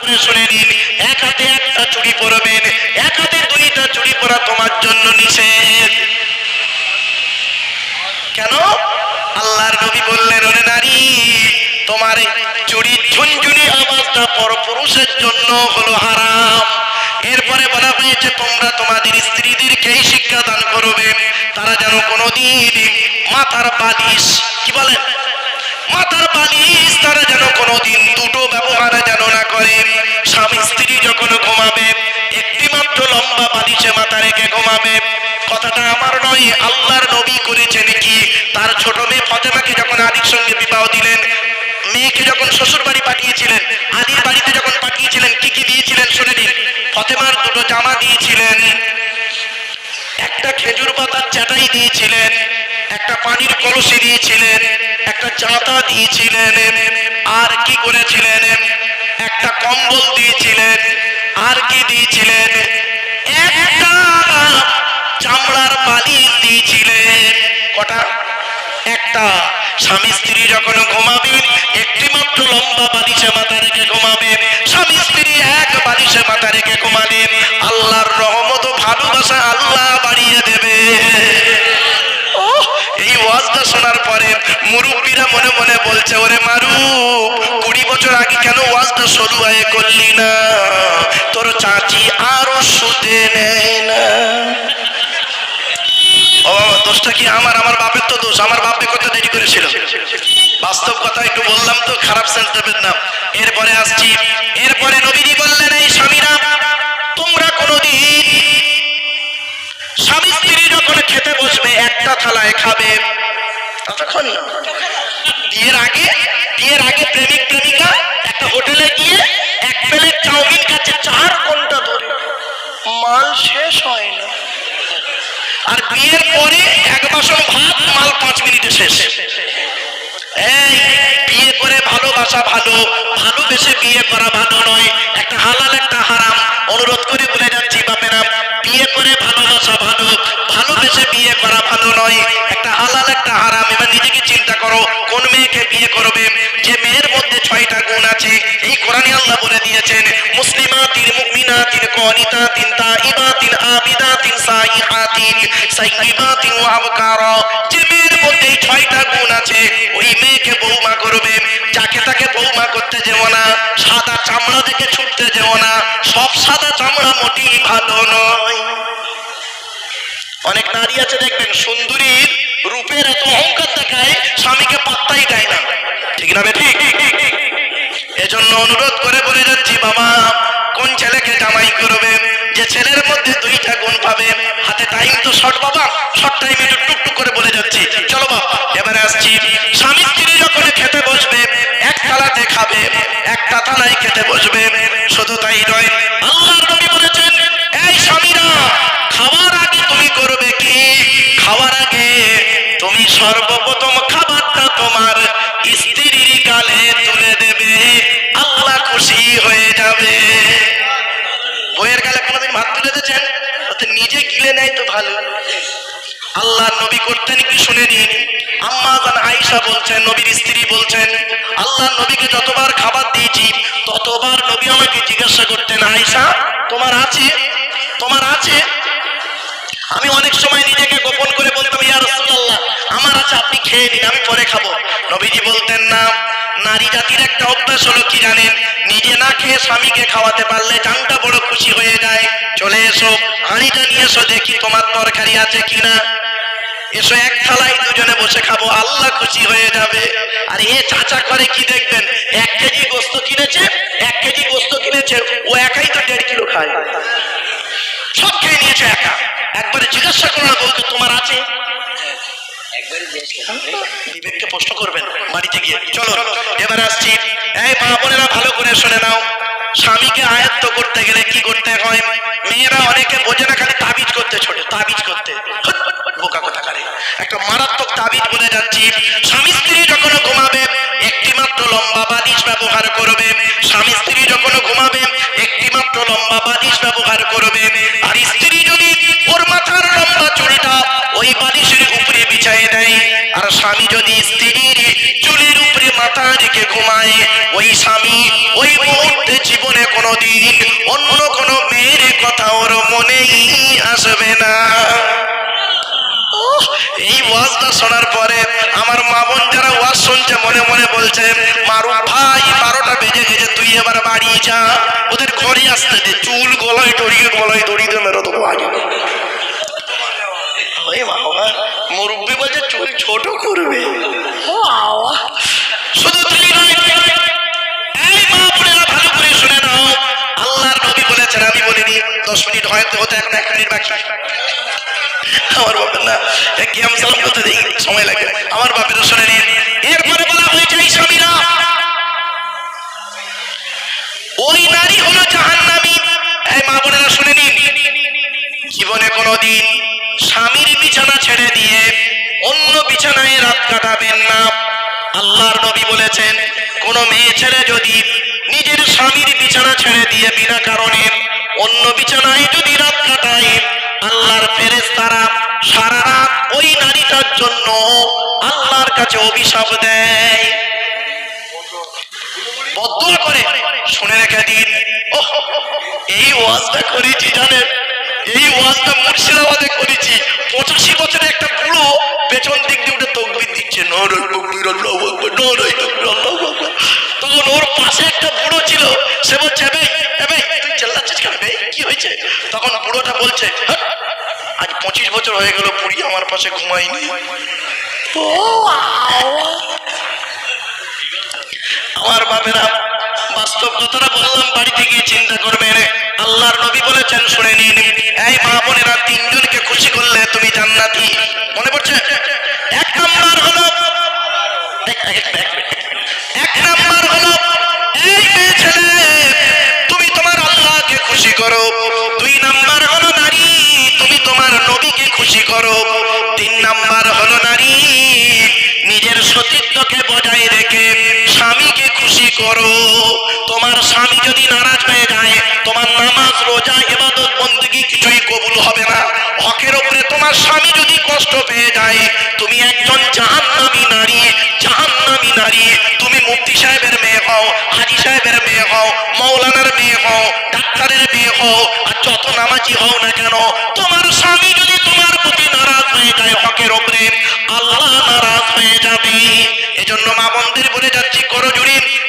ঝুনঝুনি হারাম। এরপরে বলা হয়েছে, তোমরা তোমাদের স্ত্রীদেরকে এই শিক্ষা দান করবে। তারা যেন কোনোদিন মাথার বালিশ, কি বলেন? মাথার বালিশ তারা যেন কোনোদিন দুটো ব্যবহার যেন না করে। স্বামী স্ত্রী যখন ঘুমাবে একটি মাত্র লম্বা বালিশে মাথা রেখে ঘুমাবে। কথাটা আমার নয়, আল্লাহর নবী করেছেন কি? তার ছোট মেয়ে ফতেমাকে যখন আলীর সঙ্গে বিবাহ দিলেন, মেয়েকে যখন শ্বশুর বাড়ি পাঠিয়েছিলেন আলীর বাড়িতে যখন পাঠিয়েছিলেন, কি কি দিয়েছিলেন শুনে নিন। ফতেমার দুটো জামা দিয়েছিলেন, একটা খেজুর পাতার চাটাই দিয়েছিলেন, একটা পানির কলসি দিয়েছিলেন একটা চাঁতা দিয়েছিলেন আর কি করেছিলেন? একটা কম্বল দিয়েছিলেন আর কি দিয়েছিলেন? একটা চামড়ার বালিশ দিয়েছিলেন। কটা? একটা। স্বামী স্ত্রী যখন ঘুমাবেন একটি মাত্র লম্বা বালিশে মাথা রেখে ঘুমাবেন। স্বামী স্ত্রী এক বালিশে মাথা রেখে ঘুমাবেন। আল্লাহর রহমত ভালোবাসা আল্লাহ বাড়িয়ে দেবে। ওহ, এই ওয়াজটা শোনার পরে মুরব্বীরা মনে মনে বলছে, ওরে মারু, কুড়ি বছর আগে কেন ওয়াজটা সরু আয়ে করলি না? তোর চাচি আরও শুতে নেয় না। ও দোষটা কি আমার? আমার বাপের তো দোষ। আমার বাপে কত দেরি করেছিল। বাস্তব কথা একটু বললাম তো, খারাপ সেন্স এরপরে আসছি। এরপরে বসবে একটা থালায় খাবে। তখন না। বিয়ের আগে বিয়ের আগে প্রেমিক, প্রেমিকা একটা হোটেলে গিয়ে এক প্লেট চাউমিন খাচ্ছে, চার ঘণ্টা ধরে। মাল শেষ হয় না। আর বিয়ের পরে এক বাসন ভাত, মাল পাঁচ মিনিটে শেষ। এই, বিয়ে করে ভালোবাসা ভালো, ভালোবেসে বিয়ে করা ভালো নয়। একটা হালাল, একটা হারাম। অনুরোধ করে বলে যাচ্ছি, বাপেরা বিয়ে করে ভালোবাসা ভালো, ভালোবেসে বিয়ে করা ভালো নয়। একটা হালাল, একটা হারাম, এবার নিজেকে চিন্তা করো, কোন মেয়েকে বিয়ে করবে? যে মেয়ের মধ্যে ছয়টা গুণ আছে, এই কোরআনে আল্লাহ বলে দিয়েছেন মুসলিমাতিন মুমিনাতিন কনিতাতিন তাইবাতিন আবিদাতিন সাইহাতিন সাইয়িবাতিন ওয়া আবকারা যে মধ্যে ছয়টা গুণ আছে। ওই মেয়েকে বৌমা করবে। যাকে তাকে বৌমা করতে যেও না। সাদা চামড়া দেখে ছুটতে যেও না। সব সাদা চামড়া মোটেই ভালো নয়। অনেক নারী আছে, দেখবেন সুন্দরীর রূপের এত অহংকার দেখায়, স্বামীকে পাত্তাই দেয় না। ঠিক না ঠিক? এজন্য অনুরোধ করে বলে যাচ্ছি, বাবা কোন ছেলেকে জামাই করবে? যে ছেলের মধ্যে দুইটা গুণ পাবে। হাতে টাইম তো শর্ট বাবা। শর্ট টাইম একটু টুকটুক করে বলে যাচ্ছি। চলো বাবা, এবারে আসছি। স্বামী স্ত্রী যখন খেতে বসবে, এক থালাতে খাবে একটা থালায় খেতে বসবে। শুধু তাই নয় আল্লাহর নবী বলেছেন, এই স্বামীরা, খাওয়ার আগে তুমি করবে কি? খাওয়ার আগে তুমি সর্বপ্রথম নিজে নেয় তো ভালো। আল্লাহ নবী করতেন কি শুনে নিন। আম্মা জান আয়েশা বলছেন, নবীর স্ত্রী বলছেন, আল্লাহ নবীকে যতবার খাবার দিয়েছি, ততবার নবী আমাকে জিজ্ঞাসা করতেন, আয়েশা, তোমার আছে? তোমার আছে? আমি অনেক সময় নিজেকে গোপন করে বলতাম, ইয়া রাসূলুল্লাহ, আমার আছে, আপনি খেয়ে নিন, আমি পরে খাব। নবীজি বলতেন, না, নারী জাতির একটা অভ্যাস হলো কি জানেন? নিজে না খেয়ে স্বামীকে খাওয়াতে পারলে জানটা বড় খুশি হয়ে যায়। চলে এসো হাঁড়িটা নিয়ে এসো, দেখি তোমার তরকারি আছে কিনা। এসো এক থালায় দুজনে বসে খাব, আল্লাহ খুশি হয়ে যাবে। আর এ চাচা করে কি দেখবেন? এক কেজি গোস্ত কিনেছে, এক কেজি গোস্ত কিনেছে, ও একাই তো দেড় কিলো খায়। সব খেয়ে নিয়েছে একা। একবারে জিজ্ঞাসা করল বলতো তোমার আছে? বিবেককে প্রশ্ন করবেন বাড়িতে গিয়ে। চলো, এবার আসছি। এই মা বোনেরা ভালো করে শুনে নাও। স্বামীকে আয়ত্ত করতে গেলে কি করতে হয়? মেয়েরা অনেকে বোঝে না, খালি তাবিজ করতে ছোট, তাবিজ করতে। বোকা কথা কারে একটা মারাত্মক তাবিজ বলে যাচ্ছি। স্বামী স্ত্রী যখন ঘুমাবে একটি মাত্র লম্বা বালিশ ব্যবহার করবে। স্বামী স্ত্রী যখন ঘুমাবে একটি মাত্র লম্বা বালিশ ব্যবহার করবে। আর স্ত্রী যদি ওর মাথার লম্বা চুলটা ওই বালিশের উপরে বিছায় দেয়, আর স্বামী যদি স্ত্রীর চুলের উপরে মাথা রেখে ঘুমায় ওই স্বামী ওই মুহূর্তে জীবনে কোনোদিন অন্য কোনো মেয়ের কথা ওর মনেই আসবে না। এই ওয়াজটা শোনার পরে আমার মা বোন যারা ওয়াজ শুনছে মনে মনে বলছে মারু ভাই বারোটা বেজে গেছে তুই এবার বাড়ি যা। ওদের ঘরে আসতে দে চুল গলায় দড়িয়ে গলায় দড়িয়ে মেরো তো আগে। মুরব্বী বলছে চুল ছোট করবে। শুধু তাই নয়, এই মা ভালো করে শুনে নাও। আল্লাহর নবী বলেছেন, আমি বলিনি, দশ মিনিট হয়তো হতে এক মিনিট বাকি। না এক গেম সালাম করতে দেই সময় লাগে। আমার বাপের শুনে নিন। এরপরে বলা হয়েছে, এই স্বামীরা, ওই নারী হলো জাহান্নামী। এই মা বোনেরা শুনে নিন। জীবনে কোনোদিন স্বামীর বিছানা ছেড়ে দিয়ে অন্য বিছানায় রাত কাটাবেন না। আল্লাহর নবী বলেছেন, কোন মেয়ে ছেলে যদি নিজের স্বামীর বিছানা ছেড়ে দিয়ে বিনা কারণে অন্য বিছানায় যদি রাত কাটায়, আল্লাহর ফেরেস তারা সারা রাত ওই নারীটার জন্য আল্লাহর কাছে অভিশাপ দেয়। বদুয়া করে, শুনে রেখে দিন। এই ওয়াজটা করেছি জানেন? এই ওয়াজটা মুর্শিদাবাদে করেছি। পঁচাশি বছরের একটা বুড়ো পেছন দিক দিয়ে উঠে তকবির দিচ্ছে নরই তকবির আল্লাহু আকবার নরই তখন ওর পাশে একটা বুড়ো ছিল। সে বলছে তুই চেল্লাচ্ছিস কি হয়েছে? তখন বুড়োটা বলছে আজ পঁচিশ বছর হয়ে গেল বুড়ি আমার পাশে ঘুমাইনি আমার বাপেরা বাস্তব কথাটা বললাম, বাড়িতে গিয়ে চিন্তা করবেন আল্লাহর নবী বলেছেন, শুনে নিন। এই মা বোনেরা তিনজনকে খুশি করলে তুমি জান্নাতি। মনে পড়ছে? এক নাম্বার হলো, এক নাম্বার হলো, এই ছেলে, তুমি তোমার আল্লাহকে খুশি করো। দুই নাম্বার হলো নারী, তুমি তোমার নবীকে খুশি করো। তিন নাম্বার হলো নারী, নিজের সতীত্বকে বজায় রেখে স্বামীকে খুশি করো। তোমার স্বামী যদি নারাজ হয়ে যায়, তোমার নামাজ, রোজা এবাদত বন্দী কিছুই কবুল হবে না। হকের উপরে তোমার স্বামী যদি কষ্ট পেয়ে যায়, তুমি একজন জাহান্নামি নারী জাহান্নামি নারী। তুমি মুফতি সাহেবের মেয়ে হও, হাজি সাহেবের মেয়ে হও, মৌলানার মেয়ে হও, ডাক্তারের মেয়ে হও, আর যত নামাজি হও না কেন, তোমার স্বামী যদি তোমার প্রতি নারাজ হয়ে যায়, হকের উপরে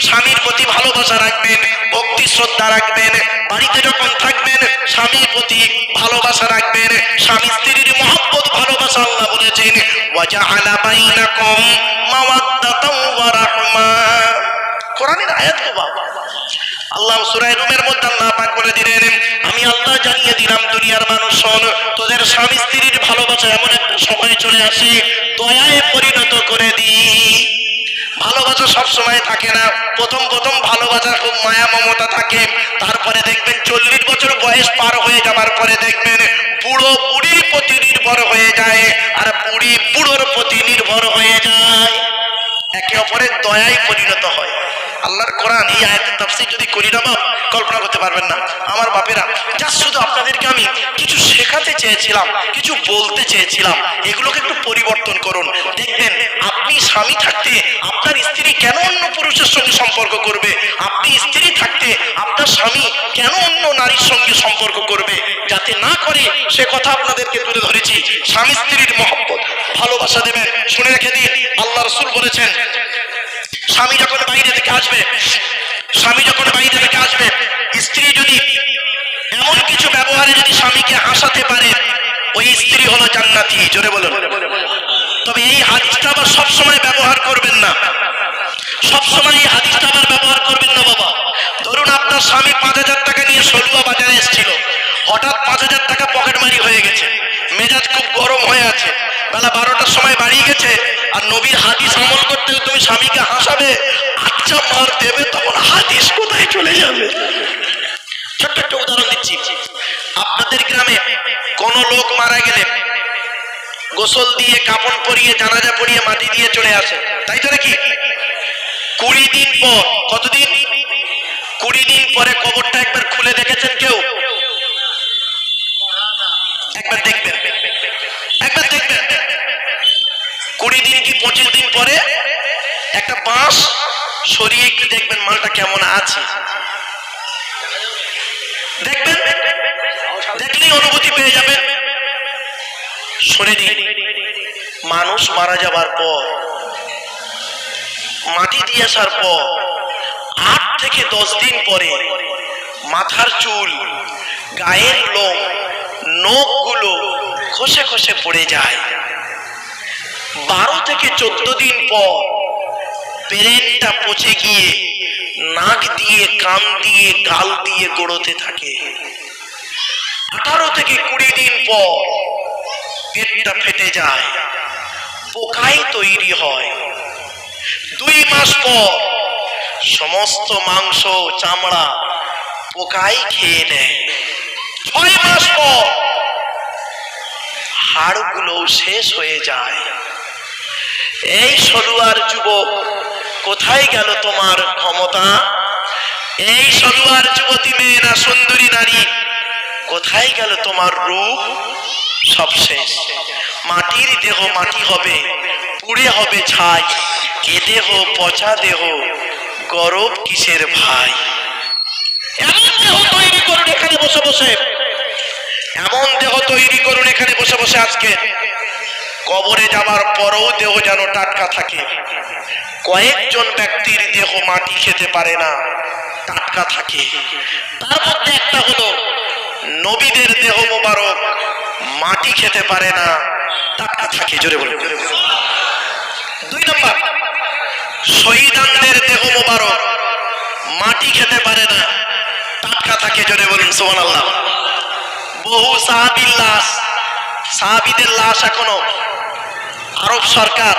স্বামীর প্রতি ভালোবাসা রাখবেন, ভক্তি, শ্রদ্ধা রাখবেন, বাড়িতে যখন থাকবেন, স্বামীর প্রতি ভালোবাসা রাখবেন, স্বামী স্ত্রীর মহব্বত, ভালোবাসা আল্লাহ বলেছেন, ওয়াজাআলা বাইনাকুম মাওয়াদ্দাতাও ওয়া রাহমা। কোরআনের আল্লাহ সূরা রুমের মধ্যে আল্লাহ পাক বলে দিলেন, আমি আল্লাহ জানিয়ে দিলাম, দুনিয়ার মানুষ শোন, তোদের স্বামী স্ত্রীর ভালোবাসা এমন একটা সময় চলে আসে, দয়ায় পরিণত করে দিই। ভালোবাসা সব সময় থাকে না। প্রথম প্রথম ভালোবাসা খুব মায়া মমতা থাকে। তারপরে দেখবেন চল্লিশ বছর বয়স পার হয়ে যাবার পরে দেখবেন বুড়ো বুড়ির প্রতি নির্ভর হয়ে যায় আর বুড়ি বুড়োর প্রতি নির্ভর হয়ে যায়। একে অপরের দয়ায় পরিণত হয়। আল্লাহর কোরআন এই আয়াতের তাফসীর যদি করি না বাপ, কল্পনা করতে পারবেন না। আমার বাপেরা, যা শুধু আপনাদেরকে আমি কিছু শেখাতে চেয়েছিলাম, কিছু বলতে চেয়েছিলাম, এগুলোকে একটু পরিবর্তন করুন। দেখবেন আপনি স্বামী থাকতে আপনার স্ত্রী কেন অন্য পুরুষের সঙ্গে সম্পর্ক করবে? আপনি স্ত্রী থাকতে আপনার স্বামী কেন অন্য নারীর সঙ্গে সম্পর্ক করবে? যাতে না করে সে কথা আপনাদেরকে তুলে ধরেছি। স্বামী স্ত্রীর মহব্বত। ভালোবাসা দেবেন। শুনে রেখে দিন। আল্লাহ রসুল বলেছেন, স্বামী যখন বাইরে থেকে আসবে, স্বামী যখন বাইরে থেকে আসবে, স্ত্রী যদি এমন কিছু ব্যবহারে যদি স্বামীকে হাসাতে পারে ওই স্ত্রী হলো জান্নাতি, জোরে বলুন। তবে এই হাদিসটা আবার সবসময় ব্যবহার করবেন না। সবসময় এই হাদিসটা আবার ব্যবহার করবেন না বাবা। ধরুন আপনার স্বামী পাঁচ হাজার টাকা নিয়ে সলুয়া বাজারে এসেছিল। হঠাৎ পাঁচ হাজার টাকা পকেট মারি হয়ে গেছে। মেজাজ খুব গরম হয়ে আছে। বেলা বারোটার সময় বাড়ি গেছে। আর নবীর হাদিস আমল করতে তুমি স্বামীকে হাসাবে আচ্ছা মার দেবে, তখন হাদিস কোথায় চলে যাবে? ছোট্ট একটা উদাহরণ দিচ্ছি। আপনাদের গ্রামে কোন লোক মারা গেলে গোসল দিয়ে, কাপড় পরিয়ে, জানাজা পরিয়ে মাটি দিয়ে চলে আসে। তাই তো নাকি? কুড়ি দিন পর, কতদিন? কুড়ি দিন পরে কবরটা একবার খুলে দেখেছেন কেউ? একবার দেখবেন। একবার দেখবেন। কুড়ি দিন কি পঁচিশ দিন পরে একটা বাঁশ? সরিয়ে একটু দেখবেন মালটা কেমন আছে। দেখবেন? দেখলেই অনুভূতি পেয়ে যাবেন নিন মানুষ মারা যাবার পর, মাটি দিয়ে আসার পর, আট থেকে দশ দিন পরে মাথার চুল, গায়ের লোম, নখগুলো খসে খসে পড়ে যায়। বারো থেকে চোদ্দ দিন পর পেরেনটা পচে গিয়ে নাক দিয়ে, কান দিয়ে, গাল দিয়ে গড়োতে থাকে। আঠারো থেকে কুড়ি দিন পর পেটটা ফেটে যায়, পোকাই তৈরি হয়। দুই মাস পর সমস্ত মাংস, চামড়া পোকাই খেয়ে নেয়। ছয় মাস পর হাড়গুলো শেষ হয়ে যায়। এই সরুয়ার যুবক, কোথায় গেল তোমার ক্ষমতা? এই সরুয়ার যুবতী মেয়ে না সুন্দরী নারী কোথায় গেল তোমার রূপ? সব শেষ। মাটির দেহ মাটি হবে, পুড়ে হবে ছাই। এ দেহ পচা দেহ, গরব কিসের ভাই? এমন দেহ তৈরি করুন এখানে বসে বসে। এমন দেহ তৈরি করুন এখানে বসে বসে আজকে। কবরে যাবার পরেও দেহ যেন টাটকা থাকে। কয়েকজন ব্যক্তির দেহ মাটি খেতে পারে না, টাটকা থাকে। তার মধ্যে একটা হলো নবীদের দেহ মোবারক, মাটি খেতে পারে না। টাটকা থাকে জোরে বলে দুই নম্বর, শহীদানদের দেহ মোবারক, মাটি খেতে পারে না। টাটকা থাকে জোরে বলুন? সোমান আল্লাহ বহু সাহাবির লাশ, সাহাবিদের লাশ এখনও। আরব সরকার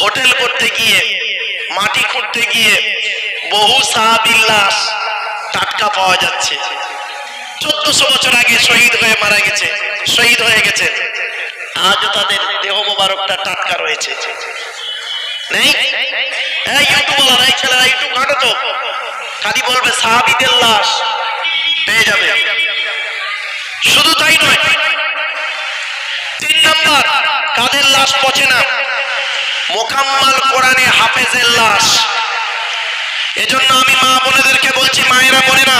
হোটেল করতে গিয়ে, মাটি খুঁড়তে গিয়ে বহু সাহাবির লাশ টাটকা পাওয়া যাচ্ছে। চোদ্দশো বছর আগে শহীদ হয়ে মারা গেছে, শহীদ হয়ে গেছে। আজও তাদের দেহ মোবারকটা টাটকা রয়েছে। নেই? এই ইউটিউবার এই ছেলেরা ইউটিউব তো। বলবে লাশ পেয়ে যাবে। শুধু তাই নয়, তিন নম্বর, কাদের লাশ পচে না? মোকাম্মাল কোরআনে হাফেজের লাশ। এজন্য আমি মা বোনেদেরকে বলছি, মায়েরা না।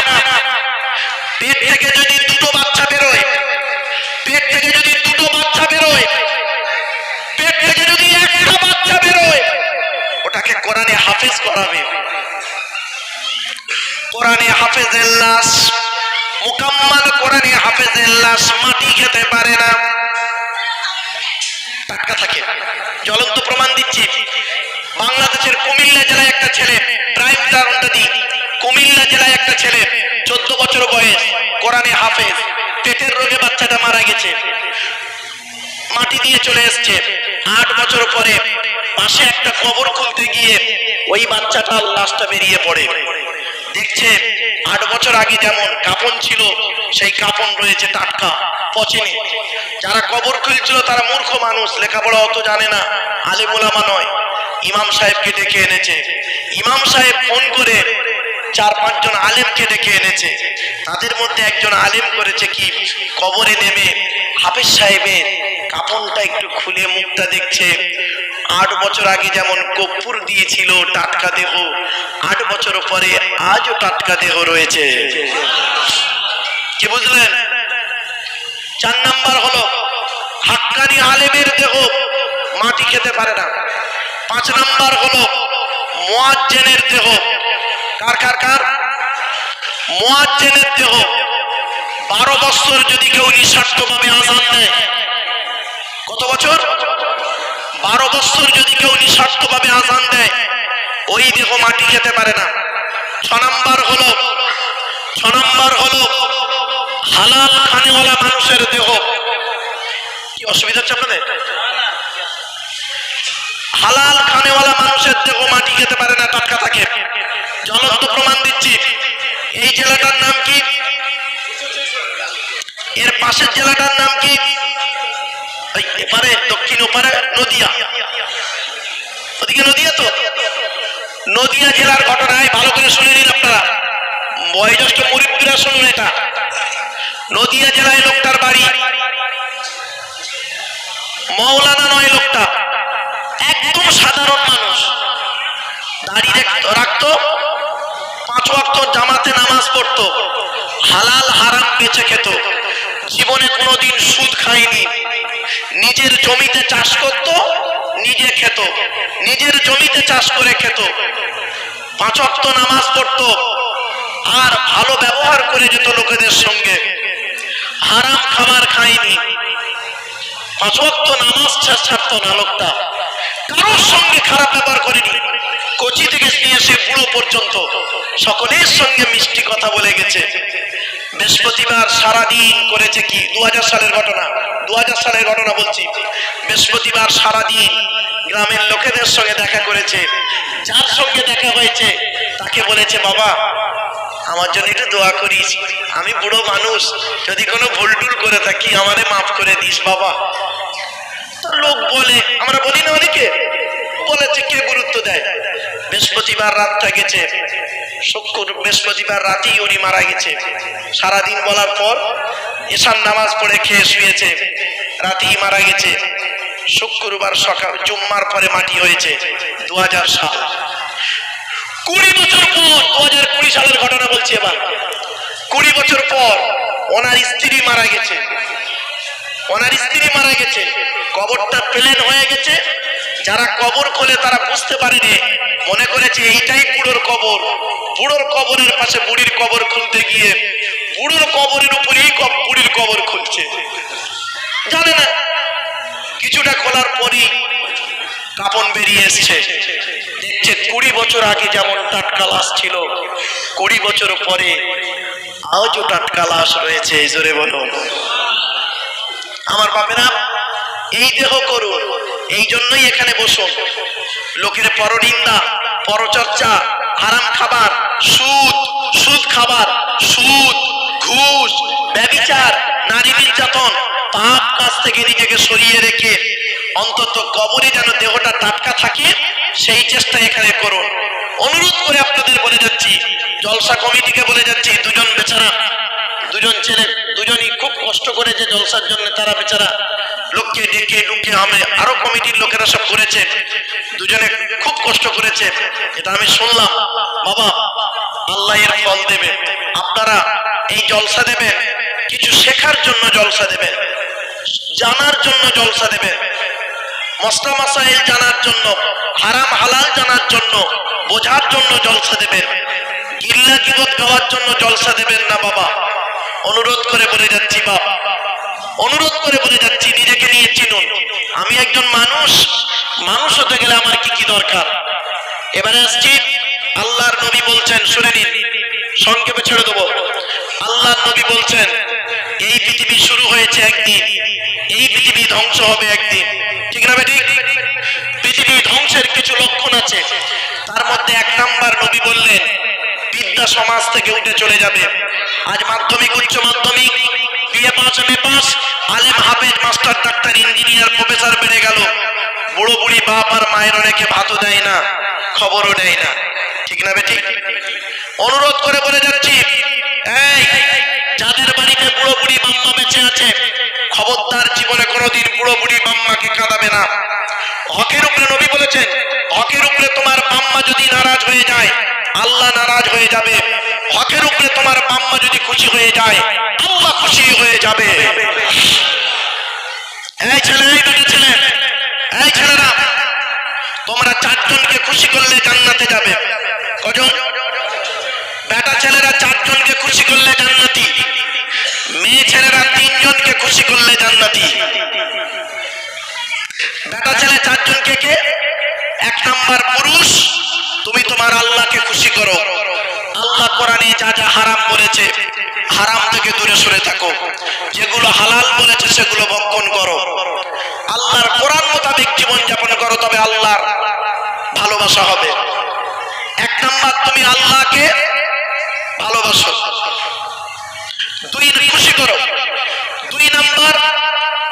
পেট থেকে যদি দুটো বাচ্চা বেরোয়, পেট থেকে যদি দুটো বাচ্চা বেরোয়, পেট থেকে যদি একটা বাচ্চা বেরোয়, ওটাকে কোরআনে হাফেজ করাবে। কোরআনে হাফেজের লাশ, মোকাম্মাল কোরআনে হাফেজের লাশ মাটি খেতে পারে না। টাটকা থাকে। জ্বলন্ত প্রমাণ দিচ্ছি। বাংলাদেশের কুমিল্লা জেলায় একটা ছেলে প্রাইম উদাহরণটা দিই কুমিল্লা জেলায় একটা ছেলে, চোদ্দ বছর বয়স, কোরআনে হাফেজ, পেটের রোগে বাচ্চাটা মারা গেছে। মাটি দিয়ে চলে এসছে। আট বছর পরে পাশে একটা কবর খুলতে গিয়ে ওই বাচ্চাটার লাশটা বেরিয়ে পড়ে। দেখছে আট বছর আগে যেমন কাপন ছিল, সেই কাপন রয়েছে টাটকা, পচেনি। যারা কবর খুলছিল তারা মূর্খ মানুষ, লেখাপড়া অত জানে না, আলিমুলামা নয়। ইমাম সাহেবকে ডেকে এনেছে। ইমাম সাহেব ফোন করে চার পাঁচজন আলেমকে ডেকে এনেছে। তাদের মধ্যে একজন আলেম করেছে কি? কবরে নেমে হাফেজ সাহেবের কাপনটা একটু খুলে মুখটা দেখছে। আট বছর আগে যেমন কর্পূর দিয়েছিল টাটকা দেহ, আট বছর পরে আজও টাটকা দেহ রয়েছে। কি বুঝলেন? চার নাম্বার হলো, হাক্কানি আলেমের দেহ মাটি খেতে পারে না। পাঁচ নাম্বার হলো, মোয়াজ্জেনের দেহ কার কার কার? মোয়াজ্জেনের দেহ। বারো বছর যদি কেউ নিঃস্বার্থভাবে আজান দেয়, কত বছর? বারো বছর যদি কেউ নিঃস্বার্থভাবে আজান দেয়, ওই দেহ মাটি খেতে পারে না। ছ নাম্বার হলো, ছ নাম্বার হলো, হালাল খানেওয়ালা মানুষের দেহ। কি অসুবিধা হচ্ছে আপনাদের? হালাল খানেওয়ালা মানুষের দেহ মাটি খেতে পারে না, টাটকা থাকে। জ্বলন্ত প্রমাণ দিচ্ছি। এই জেলাটার নাম কি? এর পাশের জেলাটার নাম কি? এপারে, দক্ষিণ ওপারে, নদিয়া। ওদিকে নদিয়া তো? নদিয়া জেলার ঘটনায় ভালো করে শুনে নিন আপনারা। বয়োজ্যেষ্ঠ মুরিব্বীরা শুনুন এটা। নদিয়া জেলায় লোকটার বাড়ি। মৌলানা নয় লোকটা। একদম সাধারণ মানুষ। দাঁড়িয়ে রাখতো। পাঁচ ওয়াক্ত জামাতে নামাজ পড়তো, হালাল হারাম বেঁচে খেত। জীবনে কোনোদিন সুদ খায়নি। নিজের জমিতে চাষ করত, নিজে খেত। নিজের জমিতে চাষ করে খেত। পাঁচক্ত নামাজ পড়তো, আর ভালো ব্যবহার করে যেত লোকেদের সঙ্গে। হারাম খাবার খায়নি। পাঁচ ওয়াক্ত নামাজ ছাড়তো না লোকটা। কারোর সঙ্গে খারাপ ব্যবহার করেনি। কচি থেকে নিয়ে এসে বুড়ো পর্যন্ত সকলের সঙ্গে মিষ্টি কথা বলে গেছে। বৃহস্পতিবার সারাদিন করেছে কি? দু হাজার সালের ঘটনা। দু হাজার সালের ঘটনা বলছি। বৃহস্পতিবার সারাদিন গ্রামের লোকেদের সঙ্গে দেখা করেছে। যার সঙ্গে দেখা হয়েছে, তাকে বলেছে, বাবা, আমার জন্য একটু দোয়া করিস। আমি বুড়ো মানুষ। যদি কোনো ভুল টুল করে থাকি, আমারে মাফ করে দিস, বাবা। লোক বলে, আমরা বলি না অনেকে, বলেছে, কে গুরুত্ব বৃহস্পতিবার রাতটা গেছে শুক্র বৃহস্পতিবার রাতেই উনি মারা গেছে। সারাদিন বলার পর এসান নামাজ পড়ে খেয়ে শুয়েছে। রাতেই মারা গেছে। শুক্রবার সকাল জুম্মার পরে মাটি হয়েছে দু হাজার সাল। কুড়ি বছর পর দু হাজার কুড়ি সালের ঘটনা বলছি এবার। কুড়ি বছর পর ওনার স্ত্রী মারা গেছে। ওনার স্ত্রী মারা গেছে। কবরটা প্লেন হয়ে গেছে। যারা কবর খোলে তারা বুঝতে পারেনি, মনে করেছে এইটাই বুড়োর কবর। বুড়োর কবরের পাশে বুড়ির কবর খুলতে গিয়ে বুড়োর কবরের উপরেই বুড়ির কবর খুলছে। জানে না, কিছুটা খোলার পরই কাপন বেরিয়ে এসছে। দেখছে কুড়ি বছর আগে যেমন টাটকা লাশ ছিল, কুড়ি বছর পরে আজও টাটকা লাশ রয়েছে, এই জোরে বলো। আমার বাপেরা, এই দেহ করুন। এই জন্যই এখানে বসুন লোকের পরনিন্দা, পরচর্চা, হারাম খাবার, সুদ সুদ খাবার, সুদ, ঘুষ, ব্যবিচার, নারী নির্যাতন, পাপ কাজ থেকে নিজেকে সরিয়ে রেখে অন্তত কবরে যেন দেহটা টাটকা থাকে, সেই চেষ্টা এখানে করুন। অনুরোধ করে আপনাদের বলে যাচ্ছি, জলসা কমিটিকে বলে যাচ্ছি, দুজন বেচারা, দুজন ছেলে, দুজনই খুব কষ্ট করে যে জলসার জন্য তারা বেচারা লোককে ডেকে ডুকে আমি আরও কমিটির লোকেরা সব করেছে। দুজনে খুব কষ্ট করেছে। এটা আমি শুনলাম। বাবা, আল্লাহ এর ফল দেবে। আপনারা এই জলসা দেবেন কিছু শেখার জন্য জলসা দেবেন জানার জন্য জলসা দেবেন মস্তা মাসাইল জানার জন্য, হারাম হালাল জানার জন্য, বোঝার জন্য জলসা দেবেন গিল্লা কিবত গাওয়ার জন্য জলসা দেবেন না বাবা। অনুরোধ করে বলে যাচ্ছি, বাপ। অনুরোধ করে বলে যাচ্ছি, নিজেকে নিয়ে চিনুন। আমি একজন মানুষ মানুষ হতে গেলে আমার কি কি দরকার? এবারে আসছি, আল্লাহর নবী বলছেন, শুনে নিন, সংক্ষেপে ছেড়ে দেবো। আল্লাহর নবী বলছেন, এই পৃথিবী শুরু হয়েছে একদিন, এই পৃথিবী ধ্বংস হবে একদিন। ঠিক না বেটি পৃথিবী ধ্বংসের কিছু লক্ষণ আছে। তার মধ্যে এক নাম্বার নবী বললেন, বিদ্যা সমাজ থেকে উঠে চলে যাবে। আজ মাধ্যমিক, উচ্চ মাধ্যমিক বিএ পাস এম পাস। আলেম হাফেজ, মাস্টার, ডাক্তার, ইঞ্জিনিয়ার, প্রফেসর বেড়ে গেল। বুড়ো বুড়ি বাপ আর মায়ের অনেকে ভাতও দেয় না, খবরও দেয় না। ঠিক না বেটি অনুরোধ করে বলে যাচ্ছি, এই, যাদের বাড়িতে বুড়ো বুড়ি বাম্মা বেঁচে আছে, খবরদার জীবনে কোনোদিন বুড়ো বুড়ি বাম্মাকে কাঁদাবে না। হকের উপরে নবী বলেছেন, হকের উপরে তোমার বাম্মা যদি নারাজ হয়ে যায়, আল্লাহ নারাজ হয়ে যাবে। হকের উপরে তোমার বাম্মা যদি খুশি হয়ে যায় আল্লাহ খুশি হয়ে যাবে। এই ছেলে, এই দুটো ছেলে, এই ছেলেরা, তোমরা চারজনকে খুশি করলে জান্নাতে যাবে। কজন? বেটা ছেলেরা চারজনকে খুশি করলে জান্নাতি। মেয়ে ছেলেরা তিনজনকে খুশি করলে জান্নাতি। বেটা ছেলে চারজনকে কে? এক নাম্বার পুরুষ, তুমি তোমার আল্লাহকে খুশি করো। আল্লাহ কোরআনে যা যা হারাম বলেছে, হারাম থেকে দূরে সরে থাকো। যেগুলো হালাল বলেছে, সেগুলো ভক্ষণ করো। আল্লাহর কোরআন মোতাবেক জীবন যাপন করো, তবে আল্লাহর ভালোবাসা হবে। এক নাম্বার, তুমি আল্লাহকে ভালোবাসো। দুই, খুশি করো। দুই নাম্বার,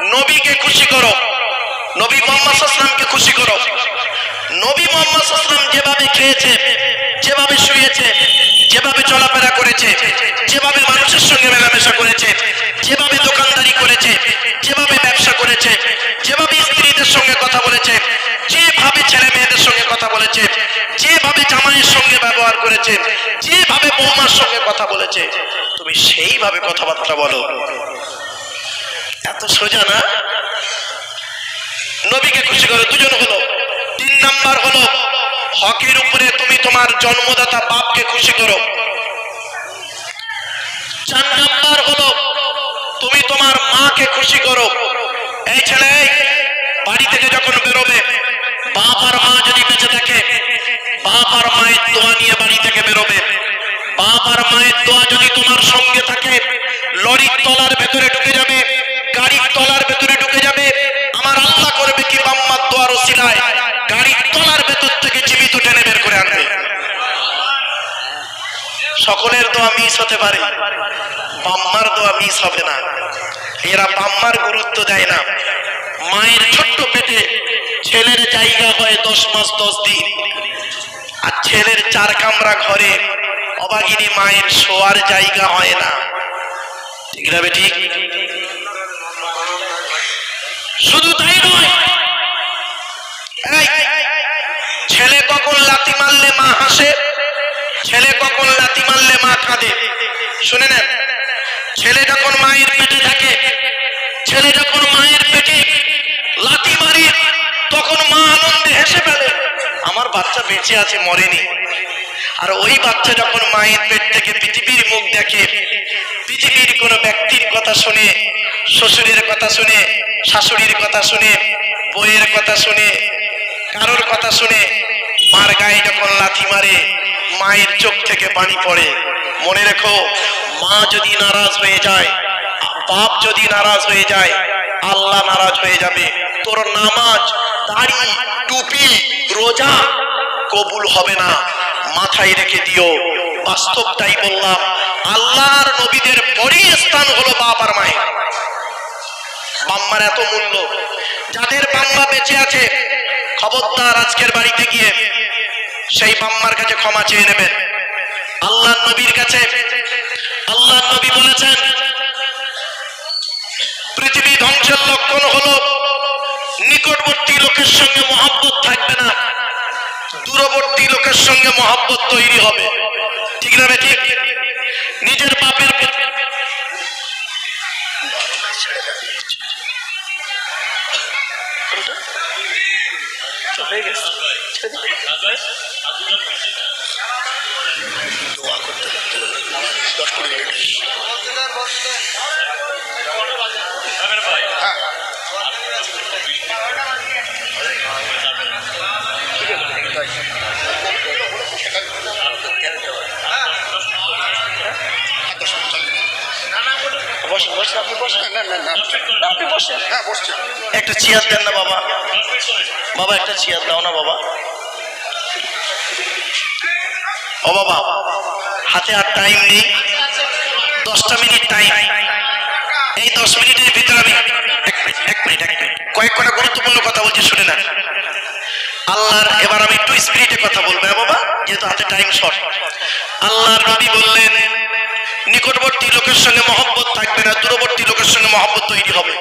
নবীকে খুশি করো। নবী মোহাম্মদ খুশি করো। নবী মোহাম্মদ আসলাম যেভাবে খেয়েছে, যেভাবে শুয়েছে, যেভাবে চলাফেরা করেছে, যেভাবে মানুষের সঙ্গে মেলামেশা করেছে, যেভাবে দোকানদারি করেছে, যেভাবে ব্যবসা করেছে, যেভাবে স্ত্রীদের সঙ্গে কথা বলেছে, যেভাবে ছেলে মেয়েদের সঙ্গে কথা বলেছে, যেভাবে জামাইয়ের সঙ্গে ব্যবহার করেছে, যেভাবে বৌমার সঙ্গে কথা বলেছে, তুমি সেইভাবে কথাবার্তা বলো। এত সোজা না? নবীকে খুশি করো, দুজন হলো। নাম্বার হলো, হকের উপরে তুমি তোমার জন্মদাতা বাপকে খুশি করো। চার নাম্বার হলো, তুমি তোমার মাকে খুশি করো। এই ছেলে, বাড়ি থেকে যখন বেরোবে বাপ আর মা যদি বেঁচে থাকে বাপ আর মায়ের দোয়া নিয়ে বাড়ি থেকে বেরোবে। বাপ আর মায়ের দোয়া যদি তোমার সঙ্গে থাকে, লরির তলার ভেতরে ঢুকে যাবে, গাড়ির তলার ভেতরে ঢুকে যাবে। আমার আল্লাহ করবে কি বাম্মার দোয়ার ওসিলায়। গাড়ির থেকে জীবিত টেনে বের করে আনবে। সকলের দোয়া মিস হতে পারে, বাম্মার দোয়া মিস হবে না। এরা বাম্মার গুরুত্ব দেয় না। মায়ের ছোট্ট পেটে ছেলের জায়গা হয় দশ মাস দশ দিন। আর ছেলের চার কামরা ঘরে অবাগিনী মায়ের শোয়ার জায়গা হয় না। ঠিক না ঠিক? শুধু তাই নয় ছেলে কখন লাথি মারলে মা হাসে? ছেলে কখন লাথি মারলে মা কাঁদে? শুনে নেন। ছেলে যখন মায়ের পেটে থাকে, ছেলে যখন মায়ের পেটে লাথি মারি, তখন মা আনন্দে হেসে ফেলে। আমার বাচ্চা বেঁচে আছে, মরেনি। আর ওই বাচ্চা যখন মায়ের পেট থেকে পৃথিবীর মুখ দেখে, পৃথিবীর কোন ব্যক্তির কথা শুনে, শ্বশুরের কথা শুনে, শাশুড়ির কথা শুনে বইয়ের কথা শুনে, কারোর কথা শুনে মার গায়ে যখন লাথি মারে, মায়ের চোখ থেকে পানি পড়ে। মনে রেখো, মা যদি নারাজ হয়ে যায়, বাপ যদি নারাজ হয়ে যায়, আল্লাহ নারাজ হয়ে যাবে। তোর নামাজ, দাড়ি, টুপি, রোজা কবুল হবে না। মাথায় রেখে দিও। বাস্তবটাই বললাম, আল্লাহর নবীদের পরই স্থান হলো বাপ আর মায়ের। বাম্মার এত মূল্য, যাদের বাম্মা বেঁচে আছে খবরদার আজকের বাড়িতে গিয়ে সেই বাম্মার কাছে ক্ষমা চেয়ে নেবেন। আল্লাহ নবীর কাছে, আল্লাহ নবী বলেছেন, পৃথিবী ধ্বংসের লক্ষণ হলো নিকটবর্তী লোকের সঙ্গে মহাব্বত থাকবে না। দূরবর্তী লোকের সঙ্গে মহাব্বত তৈরি হবে। ঠিক না ঠিক? নিজের বাপের হয়ে গেছে দোয়া করতে করতে দশ কুড়ি মিনিট বসেন বসেন আপনি বসেন। না না না। আপনি বসেন। হ্যাঁ বসছেন একটা চেয়ার দেন না বাবা। বাবা, একটা চেয়ার দাও না বাবা। ও বাবা, হাতে আর টাইম নেই। দশটা মিনিট টাইম এই দশ মিনিটের ভিতরে আমি এক মিনিট এক মিনিট এক মিনিট। কয়েক কটা গুরুত্বপূর্ণ কথা বলছি, শুনে না আল্লাহর, এবার আমি একটু স্পিরিটে কথা বলব হ্যাঁ বাবা? যেহেতু হাতে টাইম শর্ট আল্লাহর নবী বললেন নিকটবর্তী লোকের সঙ্গে মহব্বত থাকবে না, দূরবর্তী লোকের সঙ্গে মহব্বত তৈরি হবে।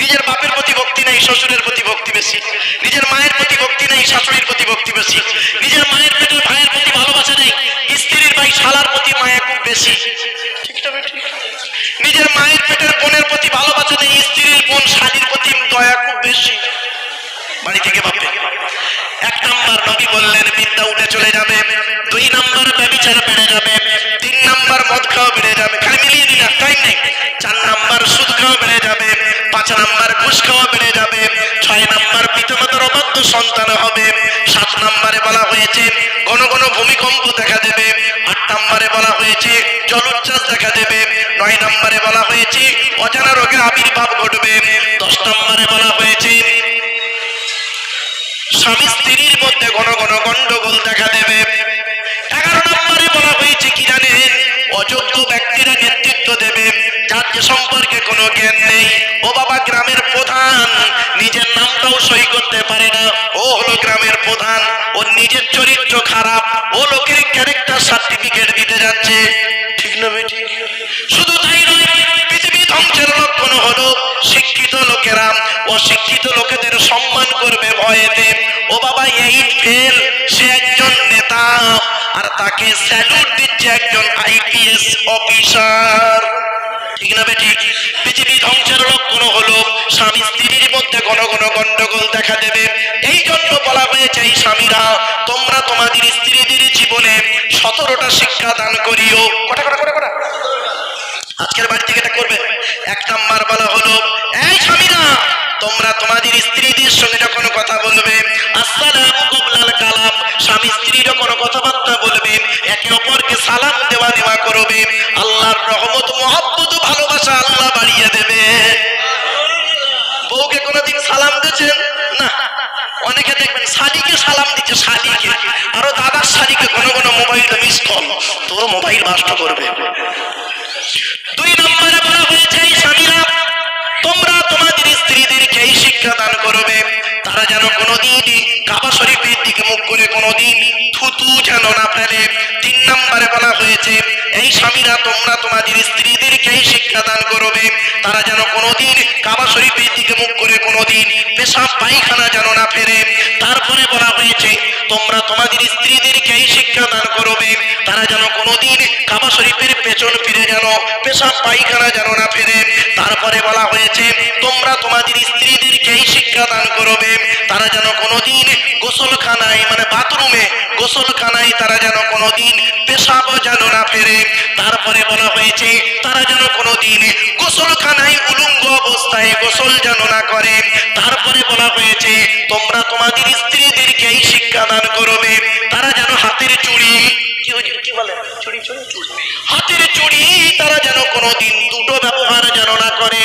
নিজের বাপের প্রতি ভক্তি নেই, শ্বশুরের প্রতি ভক্তি বেশি। নিজের মায়ের প্রতি ভক্তি নেই, শাশুড়ির প্রতি ভক্তি বেশি। নিজের মায়ের পেটের ভাইয়ের প্রতি ভালোবাসা নেই, স্ত্রীর ভাই শালার প্রতি মায়া খুব বেশি? নিজের মায়ের পেটের বোনের প্রতি ভালোবাসা নেই, স্ত্রীর বোন শালির প্রতি দয়া খুব বেশি। বাড়ি থেকে ভাববে এক নাম্বার নবী বললেন, বিদ্যা উঠে চলে যাবে। দুই নাম্বার ব্যবচার বেড়ে যাবে। নাম্বার মদ খাওয়া বেড়ে যাবে। খালি মিলিয়ে দিন টাইম নেই। চার নাম্বার সুদ খাওয়া বেড়ে যাবে, পাঁচ নাম্বার ঘুষ খাওয়া বেড়ে যাবে, ছয় নাম্বার পিতামাতার অবাধ্য সন্তান হবে, সাত নাম্বারে বলা হয়েছে, ঘন ঘন ভূমিকম্প দেখা দেবে, আট নাম্বারে বলা হয়েছে, জলোচ্ছ্বাস দেখা দেবে, নয় নাম্বারে বলা হয়েছে, অজানা রোগের আবির্ভাব ঘটবে, দশ নাম্বারে বলা হয়েছে, স্বামী স্ত্রীর মধ্যে ঘন ঘন গন্ডগোল দেখা দেবে, এগারো নম্বরে বলা হয়েছে, কি জানেন? অযোগ্য ব্যক্তিরা নেতৃত্ব দেবে। যার যে সম্পর্কে কোনো জ্ঞান নেই। ও বাবা গ্রামের প্রধান। নিজের নামটাও সই করতে পারে না। ও হলো গ্রামের প্রধান। ও নিজের চরিত্র খারাপ। ও লোকের ক্যারেক্টার সার্টিফিকেট দিতে যাচ্ছে। ঠিক না বেটি শুধু তাই নয়, পৃথিবী ধ্বংসের লক্ষণ হলো শিক্ষিত লোকেরা। অশিক্ষিত লোকেদের সম্মান করবে ভয়েতে। ও বাবা এই ফেল সে একজন নেতা। আর তাকে স্যালুট দিচ্ছে একজন আইপিএস অফিসার ঠিক না বেটি? পৃথিবী ধ্বংসের লক্ষণ হলো স্বামী স্ত্রীর মধ্যে ঘন ঘন গন্ডগোল দেখা দেবে। এই জন্য বলা হয়েছে, এই স্বামীরা, তোমরা তোমাদের স্ত্রীদের জীবনে সতেরোটা শিক্ষা দান করিও। কটা কটা কটা কটা? আজকের বাড়ি থেকে এটা করবে। এক নাম্বার বলা হলো, এই স্বামীরা, তোমরা তোমাদের স্ত্রীদের সঙ্গে কথা বলবে। স্বামী স্ত্রীর কোনো কথাবার্তা বলবে। একে অপরকে সালাম দেওয়া নেওয়া করবে। আল্লাহর রহমত ভালোবাসা আল্লাহ বাড়িয়ে দেবে। বউকে কোনোদিন সালাম দিয়েছেন? না। অনেকে দেখবেন শালিকে সালাম দিচ্ছে, শালিকে। আরও দাদার শালিকে কোনো কোনো মোবাইলটা মিস তোর মোবাইল নষ্ট করবে। দুই নম্বরে বলা হয়েছে স্বামীরা তোমরা তোমাদের স্ত্রীদেরকে এই শিক্ষা দান করবে। তারা যেন কোনোদিন কাবা শরীফের দিকে মুখ করে কোনোদিন থুতু যেন না ফেলে। তিন নম্বরে বলা হয়েছে, এই স্বামীরা তোমরা তোমাদের স্ত্রীদেরকে এই শিক্ষা দান করবে। তারা যেন কোনোদিন কাবা শরীফের দিকে মুখ করে কোনোদিন পেশাব পায়খানা যেন না ফেরে তারপরে বলা হয়েছে, তোমরা তোমাদের স্ত্রীদেরকে এই শিক্ষা দান করবে। তারা যেন কোনোদিন কাবা শরীফের পেছন ফিরে যেন পেশাব পায়খানা যেন না ফেরে তারপরে বলা হয়েছে, তোমরা তোমাদের স্ত্রীদেরকে এই শিক্ষা দান করবে। তারা যেন কোনোদিন গোসলখানায় মানে বাথরুমে গোসলখানায় তারা যেন কোনোদিন পেশাব যেন না ফেরে। তারপরে বলা হয়েছে, তারা যেন কোনোদিন গোসলখানায় উলঙ্গ অবস্থায় গোসল যেন না করে। তারপরে বলা হয়েছে, তোমরা তোমাদের স্ত্রীদেরকেই শিক্ষা দান করবে। তারা যেন হাতের চুড়ি কি বলে? চুড়ি চুড়ি চুড়ি। তারা যেন কোনোদিন দুটো ব্যবহার যেন না করে